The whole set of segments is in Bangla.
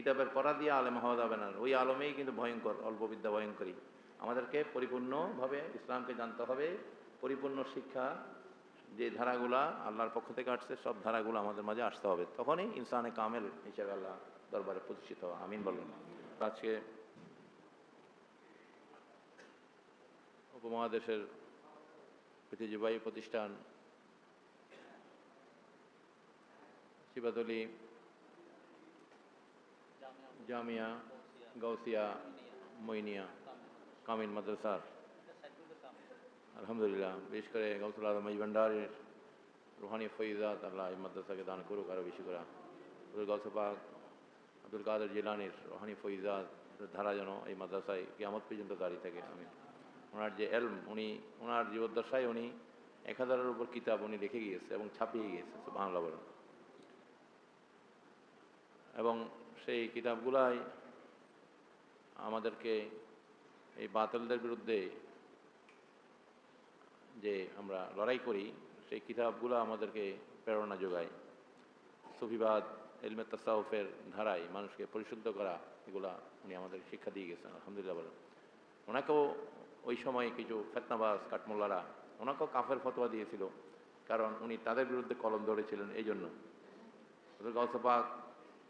কিতাবের পড়া দিয়ে আলেম হওয়া যাবে না। ওই আলমেই কিন্তু ভয়ঙ্কর, অল্প বিদ্যা ভয়ঙ্করী আমাদেরকে পরিপূর্ণভাবে ইসলামকে জানতে হবে। পরিপূর্ণ শিক্ষা, যে ধারাগুলা আল্লাহর পক্ষ থেকে আসছে, সব ধারাগুলো আমাদের মাঝে আসতে হবে। তখনই ইনসানে কামেল হিসেবে আল্লাহ দরবারে প্রতিষ্ঠিত হবে আমিন বলুন। আজকে উপমহাদেশের ঐতিহ্যবাহী প্রতিষ্ঠান শিবাদলি জামিয়া গৌসিয়া মইনিয়া কামিন মাদ্রাসার। আলহামদুলিল্লাহ, বিশেষ করে গৌসুল আলম ভান্ডারের রুহানি ফৈজাত আল্লাহ এই মাদ্রাসাকে দান করুক আরও বেশি করে। গৌসপাক আব্দুল কাদের জিলানির রুহানি ফৈজাত ধারা যেন এই মাদ্রাসায় কিয়ামত পর্যন্ত দাঁড়িয়ে থাকে আমি ওনার যে এলম, উনি, ওনার জীবদ্দশায় উনি এক হাজারের উপর কিতাব উনি লিখে গিয়েছে এবং ছাপিয়ে গিয়েছে বাংলা বলেন। এবং সেই কিতাবগুলাই আমাদেরকে এই বাতিলদের বিরুদ্ধে যে আমরা লড়াই করি, সেই কিতাবগুলো আমাদেরকে প্রেরণা যোগায়। সুফিবাদ এলমে তাসাউফের ধারায় মানুষকে পরিশুদ্ধ করা, এগুলা উনি আমাদের শিক্ষা দিয়ে গেছেন, আলহামদুলিল্লাহ বলেন। ওনাকেও ওই সময় কিছু ফেতনাবাজ, কাঠমোল্লারা, ওনাকেও কাফের ফতোয়া দিয়েছিল, কারণ উনি তাদের বিরুদ্ধে কলম ধরেছিলেন এই জন্য গৌসপাক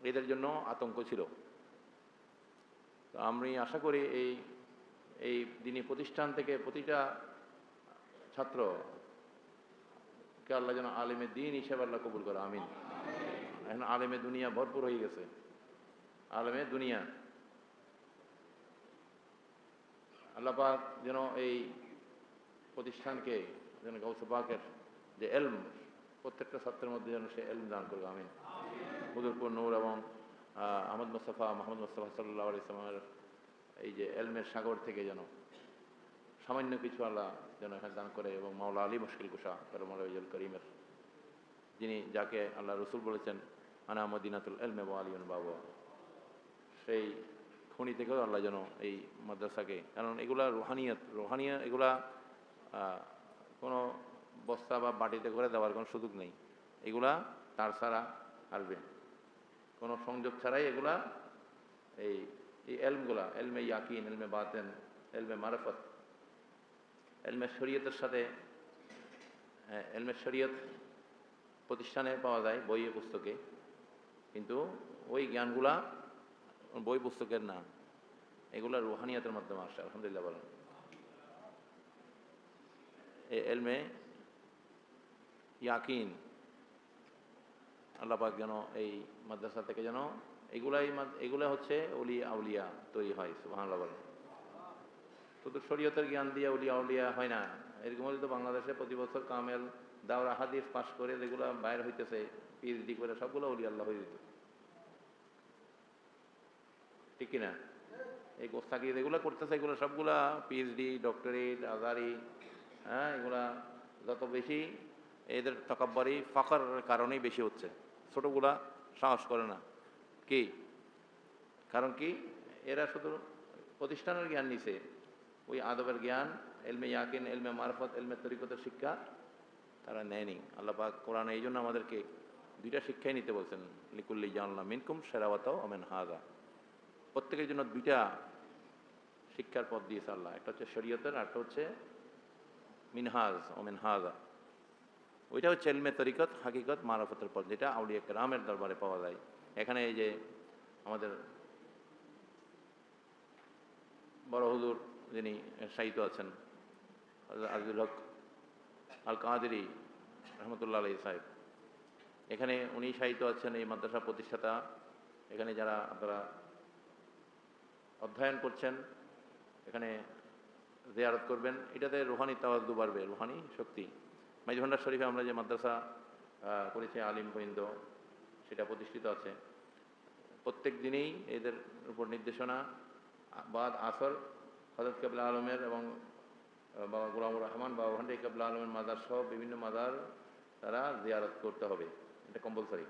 এদের জন্য আতঙ্ক ছিল। তো আমি আশা করি এই এই দিনী প্রতিষ্ঠান থেকে প্রতিটা ছাত্র কে আল্লাহ যেন আলেমে দিন হিসেবে আল্লাহ কবুল করে, আমিন। এখন আলেমে দুনিয়া ভরপুর হয়ে গেছে। আলেমে দুনিয়া। আল্লাপাক যেন এই প্রতিষ্ঠানকে, যেন গৌসপাকের যে এলম প্রত্যেকটা ছাত্রের মধ্যে যেন সে এলম দান করবে আমিন। হুদুরপুর নূর এবং আহমদ মুস্তফা, মোহাম্মদ মুস্তফা সাল্লাহ ইসলামের এই যে এলমের সাগর থেকে যেন সামান্য কিছু আল্লাহ যেন এখানে দান করে এবং মাওলা আলী মুশকিল কুষা করমুল করিমের, যিনি যাকে আল্লাহ রসুল বলেছেন, আনা মদিনাতুল এলমে বা আলিউন বাবা। সেই খনি থেকেও আল্লাহ যেন এই মাদ্রাসাকে, কারণ এগুলা রোহানিয়ত, রোহানিয়া এগুলা কোনো বস্তা বা বাটিতে করে দেওয়ার কোনো সুযোগ নেই। এগুলা তার ছাড়া আসবে কোনো সংযোগ ছাড়াই এগুলা এই এই এলমগুলা, এলমে ইয়াকিন, এলমে বাতেন, এলমে মারফত, এলমে শরীয়তের সাথে এলমে শরীয়ত প্রতিষ্ঠানে পাওয়া যায় বইয়ে পুস্তকে। কিন্তু ওই জ্ঞানগুলা বই পুস্তকের না। এগুলা রুহানিয়াতের মাধ্যমে আসে, আলহামদুলিল্লাহ বলেন। এলমে ইয়াকিন। আল্লাপাক যেন এই মাদ্রাসা থেকে যেন এগুলাই এগুলা হচ্ছে অলি আউলিয়া তৈরি হয় সুহানাল্লাহ বলেন শুধু শরীয়তের জ্ঞান দিয়ে উলিয়া উলিয়া হয় না। এরকম হলে তো বাংলাদেশে প্রতি বছর কামেল দাওরা হাদিস পাশ করে যেগুলো বাইর হইতেছে পিএইচডি করে সবগুলো উলি আল্লাহ হয়ে যেত। ঠিক কিনা? এই গোস্তাকি যেগুলো করতেছে, এগুলো সবগুলা পিএইচডি ডক্টরেট আজারি হ্যাঁ এগুলা যত বেশি এদের তকাব্বারি ফাঁকার কারণেই বেশি হচ্ছে। ছোটোগুলা সাহস করে না। কি? কারণ কি? এরা শুধু প্রতিষ্ঠানের জ্ঞান নিছে। ওই আদবের জ্ঞান, এলমে ইয়াকিন, এলমে মারফত, এলমে তরিকতের শিক্ষা তারা নেয়নি। আল্লাপাক কোরআন এই জন্য আমাদেরকে দুইটা শিক্ষাই নিতে বলছেন। লিকুল্লি জানলা মিনকুম সেরাওয়াতাও আমেন হাজা প্রত্যেকের জন্য দুইটা শিক্ষার পথ দিয়েছে আল্লাহ। একটা হচ্ছে শরীয়তের একটা হচ্ছে মিনহাজ ওমেন হাজা ওইটা হচ্ছে এলমে তরিকত হাকিকত, মারফতের পথ, যেটা আউলিয়া রামের দরবারে পাওয়া যায়। এখানে এই যে আমাদের বড় হুজুর যিনি সাহিত্য আছেন আজিজুল হক আল কাদেরি রহমতুল্লাহ আলী সাহেব, এখানে উনি সাহিত্য আছেন, এই মাদ্রাসা প্রতিষ্ঠাতা। এখানে যারা আপনারা অধ্যয়ন করছেন, এখানে জেয়ারত করবেন। এটাতে রুহানি তাওয়াজু বাড়বে, রুহানি শক্তি। মাইজভান্ডার শরীফে আমরা যে মাদ্রাসা করেছি আলিম গোবিন্দ সেটা প্রতিষ্ঠিত আছে। প্রত্যেক দিনেই এদের উপর নির্দেশনা, বাদ আসর হজরত কাবলা আলমের এবং বাবা গোলামুর রহমান, বাবা ভান্ডে কাবলা আলমের মাদার সহ বিভিন্ন মাদার তারা জিয়ারত করতে হবে। এটা কম্পালসারি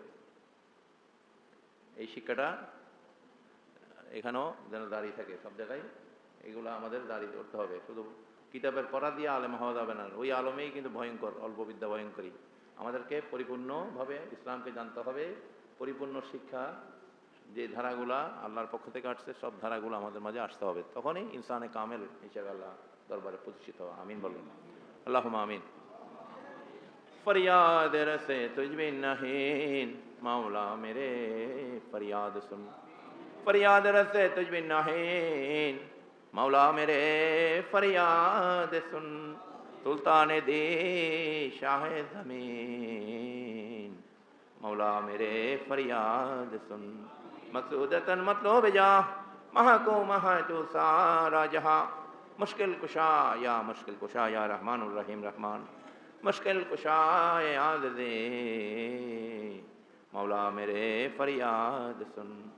এই শিক্ষাটা এখানেও যেন দাঁড়িয়ে থাকে, সব জায়গায় এগুলো আমাদের দাঁড়িয়ে করতে হবে। শুধু কিতাবের পড়া দিয়ে আলেম হওয়া যাবে না ওই আলমেই কিন্তু ভয়ঙ্কর অল্প বিদ্যা ভয়ঙ্করী আমাদেরকে পরিপূর্ণভাবে ইসলামকে জানতে হবে পরিপূর্ণ শিক্ষা যে ধারাগুলা আল্লাহর পক্ষ থেকে আসছে সব ধারাগুলো আমাদের মাঝে আসতে হবে তখনই ইনসানে কামেল হিসেবে আল্লাহ দরবারে প্রতিষ্ঠিত হবে আমিন বলুন আল্লাহ আমিন फरियाद रसे तुझ बिन नहीन मौला मेरे फरियाद सुन फरियाद रसे तुझ مولا میرے فریاد سن، سلطان دے شاہ زمین۔ مولا میرے فریاد سن۔ مقصود تن مطلو بجا مہا کو مہا تو سارا جہاں مشکل کشا یا مشکل کشا یا رحمان الرحیم رحمان۔ مشکل کشا یاد دے مولا میرے فریاد سن۔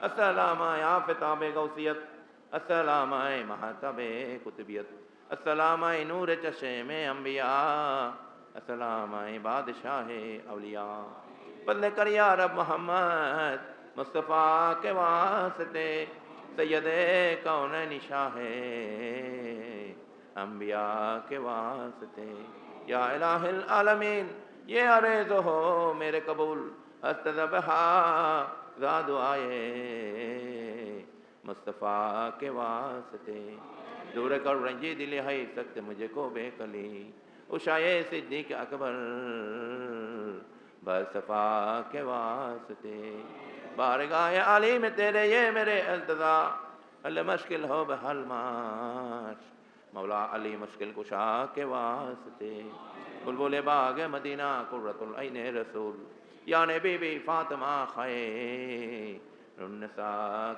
السلام یا فتاب غوثیت۔ السلام مہاتب کتبیت السلام نور چشم انبیاء السلام بادشاہ اولیاء۔ بدل کر یا رب محمد، مصطفیٰ کے واسطے سید کون نشاہ انبیاء کے واسطے۔ یا الہ العالمین، یہ عرض ہو میرے قبول استذبحا زاد آئے مصطفیٰ کے واسطے۔ دور کر رنجی دل ہے، سخت مجھے کو بے کلی۔ اشائے صدیق اکبر بصفا کے واسطے۔ بارگاہ علی میں تیرے، یہ میرے التضا اللہ مشکل ہو، بحل ماش۔ مولا علی مشکل کشا کے واسطے۔ بلبل باغ مدینہ، قرۃ العین رسول۔ یعنی یا نبی بی فاطمہ خیر۔ النساء